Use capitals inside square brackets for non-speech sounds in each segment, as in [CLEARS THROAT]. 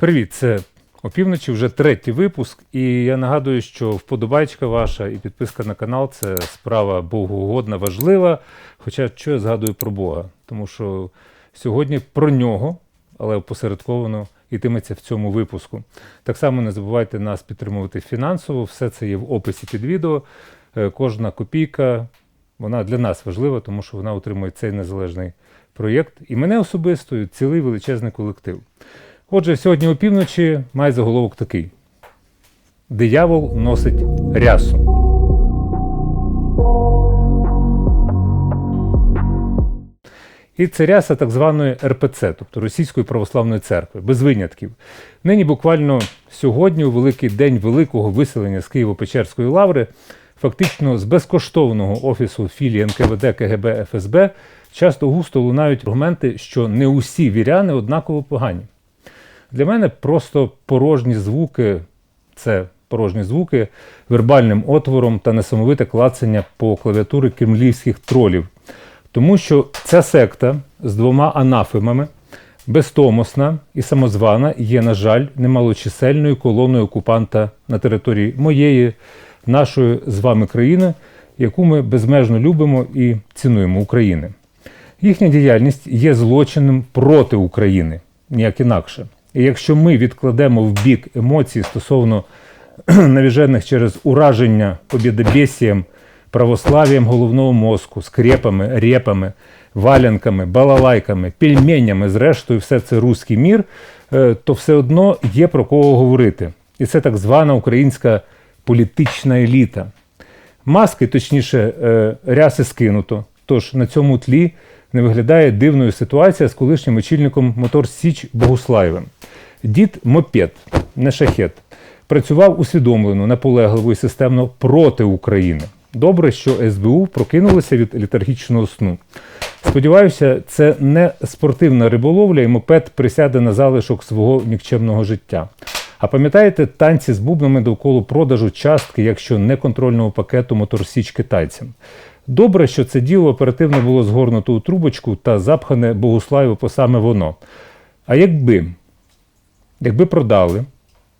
Привіт, це опівночі вже третій випуск. І я нагадую, що вподобайка ваша і підписка на канал це справа богоугодна, важлива. Хоча що я згадую про Бога? Тому що сьогодні про нього, але опосередковано йтиметься в цьому випуску. Так само не забувайте нас підтримувати фінансово. Все це є в описі під відео. Е, Кожна копійка вона для нас важлива, тому що вона утримує цей незалежний проєкт. І мене особисто, і цілий величезний колектив. Отже, сьогодні опівночі має заголовок такий: Диявол носить рясу. І це ряса так званої РПЦ, тобто Російської православної церкви, без винятків. Нині буквально сьогодні, у великий день великого виселення з Києво-Печерської лаври, фактично з безкоштовного офісу філії НКВД КГБ ФСБ, часто густо лунають аргументи, що не усі віряни однаково погані. Для мене просто порожні звуки це порожні звуки вербальним отвором та несамовите клацання по клавіатури кремлівських тролів. Тому що ця секта з двома анафемами, безтомосна і самозвана, є, на жаль, немалочисельною колоною окупанта на території моєї, нашої з вами країни, яку ми безмежно любимо і цінуємо України. Їхня діяльність є злочином проти України, ніяк інакше. І якщо ми відкладемо в бік емоції стосовно [CLEARS THROAT] навіжених через ураження побєдобєсієм, православ'ям головного мозку, скрепами, репами, валянками, балалайками, пельменями, зрештою, все це руський мір, е, то все одно є про кого говорити. І це так звана українська політична еліта. Маски, точніше, е, ряси скинуто. Тож на цьому тлі не виглядає дивною ситуація з колишнім очільником Мотор Січ Богуслаєвим. Дід мопед, не шахет, працював усвідомлено, наполегливо і системно проти України. Добре, що СБУ прокинулося від літаргічного сну. Сподіваюся, це не спортивна риболовля, і мопед присяде на залишок свого нікчемного життя. А пам'ятаєте танці з бубнами довкола продажу частки, якщо неконтрольного пакету моторсіч китайцям? Добре, що це діло оперативно було згорнуто у трубочку та запхане Богуслаєву по саме воно. А якби, якби продали,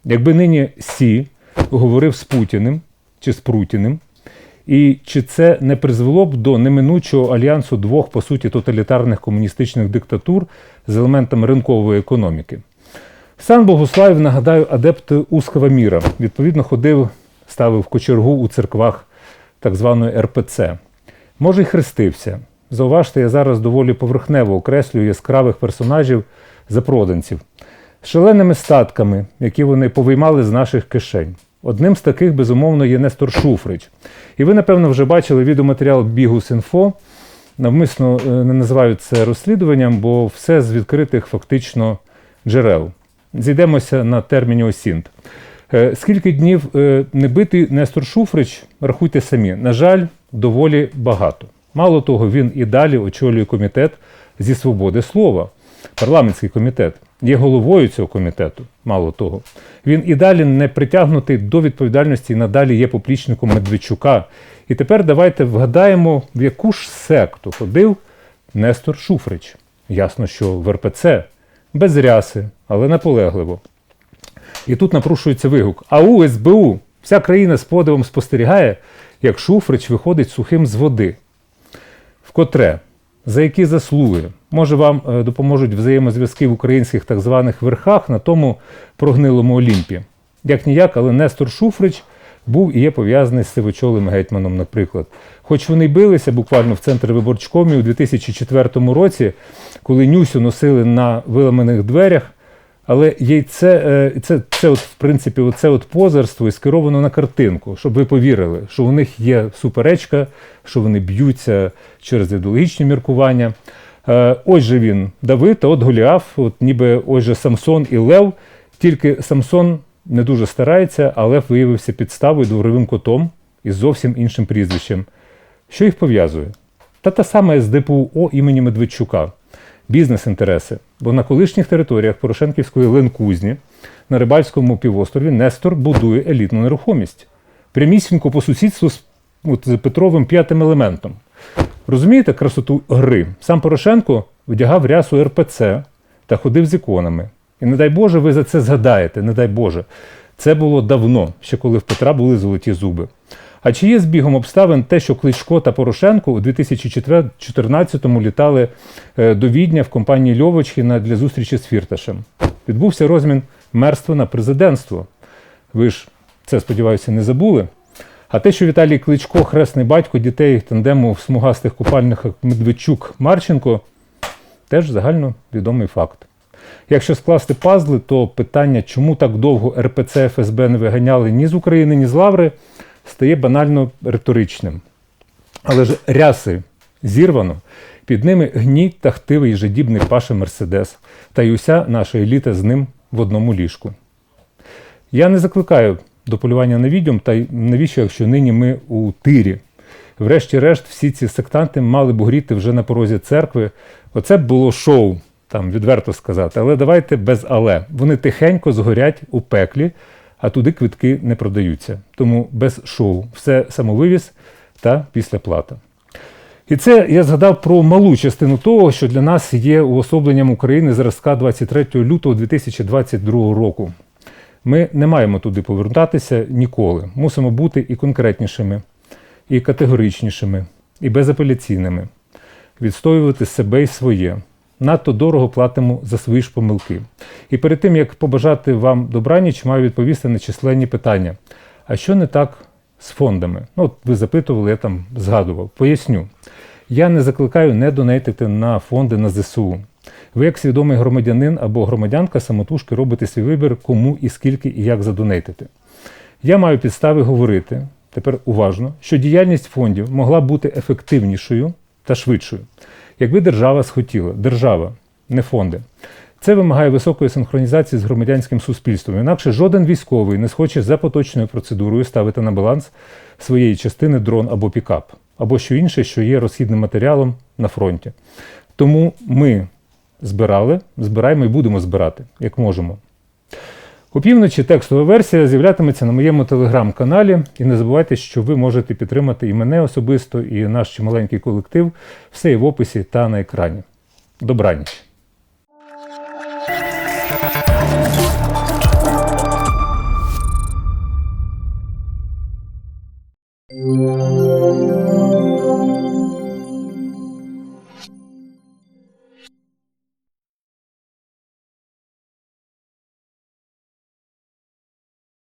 якби нині Сі говорив з Путіним чи з Прутіним, і чи це не призвело б до неминучого альянсу двох, по суті, тоталітарних комуністичних диктатур з елементами ринкової економіки? Сам Богуслаєв, нагадаю, адепт узкого міра. Відповідно, ходив, ставив кочергу у церквах так званої РПЦ. Може, й хрестився. Зауважте, я зараз доволі поверхнево окреслюю яскравих персонажів запроданців з шаленими статками, які вони повиймали з наших кишень. Одним з таких, безумовно, є Нестор Шуфрич. І ви, напевно, вже бачили відеоматеріал Бігус.Інфо. Навмисно е, не називають це розслідуванням, бо все з відкритих фактично джерел. Зійдемося на терміні Осінт. Е, Скільки днів е, не битий Нестор Шуфрич, рахуйте самі, на жаль, доволі багато. Мало того, він і далі очолює комітет зі свободи слова, парламентський комітет. Є головою цього комітету, мало того. Він і далі не притягнутий до відповідальності і надалі є поплічником Медведчука. І тепер давайте вгадаємо, в яку ж секту ходив Нестор Шуфрич. Ясно, що в РПЦ, без ряси, але наполегливо. І тут напрушується вигук. АУ, СБУ, вся країна з подивом спостерігає, як Шуфрич виходить сухим з води. Вкотре, за які заслуги, може вам е, допоможуть взаємозв'язки в українських так званих верхах на тому прогнилому Олімпі. Як ніяк, але Нестор Шуфрич був і є пов'язаний з сивочолим гетьманом, наприклад. Хоч вони билися буквально в центрі виборчкомі у 2004 році, коли Нюсю носили на виламаних дверях. Але є це, е, це, це от, в принципі, оце от позерство і скеровано на картинку, щоб ви повірили, що у них є суперечка, що вони б'ються через ідеологічні міркування. Е, Ось же він Давид, а от Голіаф, от ніби ось же Самсон і Лев. Тільки Самсон не дуже старається, а Лев виявився підставою дворовим котом із зовсім іншим прізвищем. Що їх пов'язує? Та та сама СДПУ імені Медведчука бізнес-інтереси. Бо на колишніх територіях Порошенківської Ленкузні на Рибальському півострові Нестор будує елітну нерухомість. Прямісінько по сусідству з, от, з Петровим п'ятим елементом. Розумієте красоту гри? Сам Порошенко вдягав рясу РПЦ та ходив з іконами. І не дай Боже, ви за це згадаєте, не дай Боже. Це було давно, ще коли в Петра були золоті зуби. А чи є збігом обставин те, що Кличко та Порошенко у 2014-му літали е, до Відня в компанії Льовочкіна для зустрічі з Фірташем? Відбувся розмін мерства на президентство. Ви ж це, сподіваюся, не забули. А те, що Віталій Кличко, хресний батько дітей тандему в смугастих купальниках Медведчук Марченко, теж загально відомий факт. Якщо скласти пазли, то питання, чому так довго РПЦ ФСБ не виганяли ні з України, ні з Лаври, стає банально риторичним. Але ж ряси зірвано, під ними гній та хтивий жадібний Паша Мерседес, та й уся наша еліта з ним в одному ліжку. Я не закликаю до полювання на відьом, та й навіщо, якщо нині ми у тирі. Врешті-решт, всі ці сектанти мали б горіти вже на порозі церкви. Оце б було шоу, там відверто сказати. Але давайте без але. Вони тихенько згорять у пеклі, а туди квитки не продаються. Тому без шоу. Все самовивіз та післяплата. І це я згадав про малу частину того, що для нас є уособленням України зразка 23 лютого 2022 року. Ми не маємо туди повертатися ніколи. Мусимо бути і конкретнішими, і категоричнішими, і безапеляційними, відстоювати себе і своє. Надто дорого платимо за свої ж помилки. І перед тим як побажати вам добраніч, маю відповісти на численні питання. А що не так з фондами? Ну, от ви запитували, я там згадував. Поясню. Я не закликаю не донейтити на фонди на ЗСУ. Ви, як свідомий громадянин або громадянка, самотужки робите свій вибір, кому і скільки і як задонейтити. Я маю підстави говорити, тепер уважно, що діяльність фондів могла бути ефективнішою та швидшою, якби держава схотіла. Держава, не фонди. Це вимагає високої синхронізації з громадянським суспільством. Інакше жоден військовий не схоче за поточною процедурою ставити на баланс своєї частини дрон або пікап, або що інше, що є розхідним матеріалом на фронті. Тому ми збирали, збираємо і будемо збирати, як можемо. У півночі текстова версія з'являтиметься на моєму телеграм-каналі. І не забувайте, що ви можете підтримати і мене особисто, і наш чималенький колектив. Все є в описі та на екрані. Добраніч!